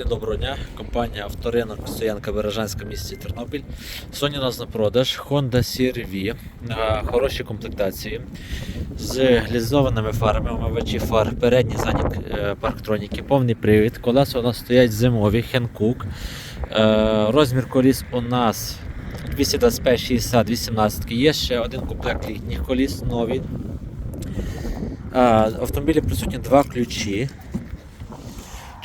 Всім доброго дня. Компанія Авторинок Стоянка Бережанська місті Тернопіль. Сьогодні у нас на продаж Honda CR-V хорошій комплектації з глізованими фарами, омивачі фар, передні задні е, парктроніки, повний привід. Колеса у нас стоять зимові, Хенкук. Е, Розмір коліс у нас 225 60 18 Є ще один комплект літніх коліс нові. В автомобілі присутні два ключі.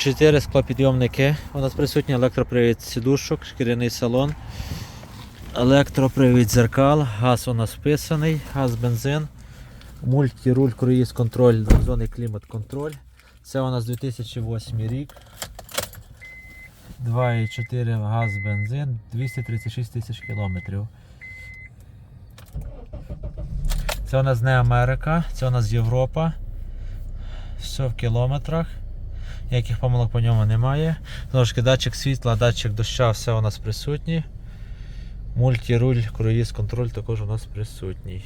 Чотири склопідйомники. У нас присутній електропривід сідушок, шкіряний салон, електропривід зеркал, газ у нас вписаний, газ бензин, мультируль, круїз контроль, двохзонний клімат контроль. Це у нас 2008 рік. 2,4 газ бензин, 236 тисяч кілометрів. Це у нас не Америка, це у нас Європа. Все в кілометрах. Ніяких помилок по ньому немає. Знову датчик світла, датчик доща, все у нас присутні. Мультіруль, круїз контроль також у нас присутній.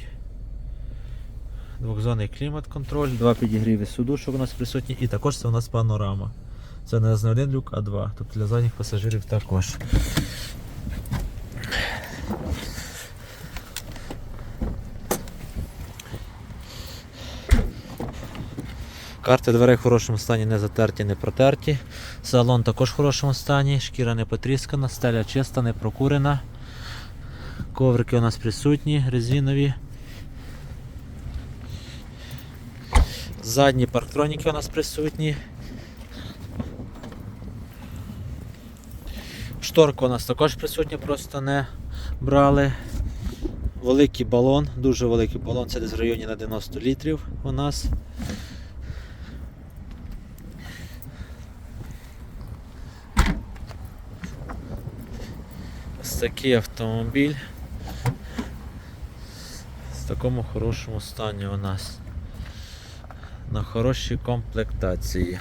Двохзонний клімат контроль, два підігріви судушок у нас присутні і також це у нас панорама. Це не один люк, а два. Тобто для задніх пасажирів також. Карти дверей в хорошому стані, не затерті, не протерті. Салон також в хорошому стані, шкіра не потріскана, стеля чиста, не прокурена. Коврики у нас присутні, резинові. Задні парктроніки у нас присутні. Шторка у нас також присутня, просто не брали. Великий балон, дуже великий балон, це десь в районі на 90 літрів у нас. Такий автомобіль. В такому хорошому стані у нас. На хорошій комплектації.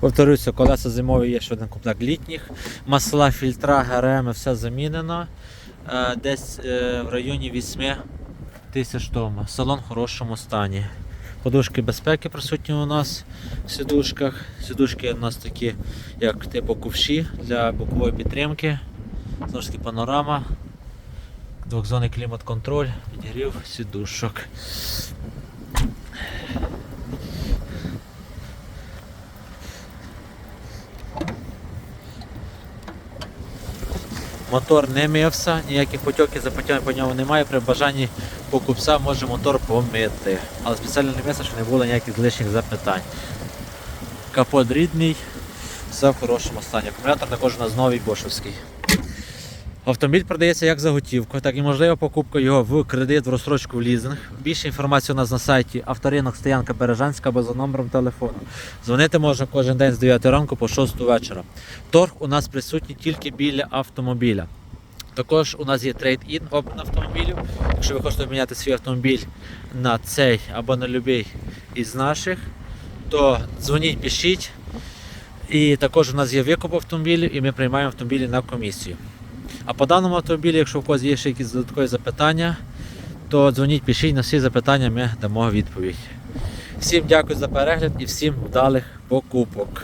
Повторюся, колеса зимові є ще один комплект літніх. Масла, фільтра, ГРМ, все замінено. Е, Десь е, в районі 8 тисяч тому. Салон в хорошому стані. Подушки безпеки присутні у нас в сідушках. Сідушки у нас такі, як типу ковші для бокової підтримки. Знову ж таки панорама, двохзонний клімат-контроль, підігрів сідушок. Мотор не мився, ніяких потьоків запотів по ньому немає. При бажанні покупця може мотор помити. Але спеціально не мився, щоб не було ніяких лишніх запитань. Капот рідний, все в хорошому стані. Акумулятор також у нас новий бошовський. Автомобіль продається як за готівку, так і можлива покупка його в кредит, в розстрочку, в лізинг. Більше інформації у нас на сайті авторинок Стоянка Бережанська або за номером телефону. Дзвонити можна кожен день з 9 ранку по 6 вечора. Торг у нас присутній тільки біля автомобіля. Також у нас є трейд-ін обмін автомобілів. Якщо ви хочете обміняти свій автомобіль на цей або на будь-який із наших, то дзвоніть, пишіть. І також у нас є викуп автомобілів і ми приймаємо автомобілі на комісію. А по даному автомобілі, якщо в когось є ще якісь додаткові запитання, то дзвоніть, пишіть на всі запитання, ми дамо відповідь. Всім дякую за перегляд і всім вдалих покупок.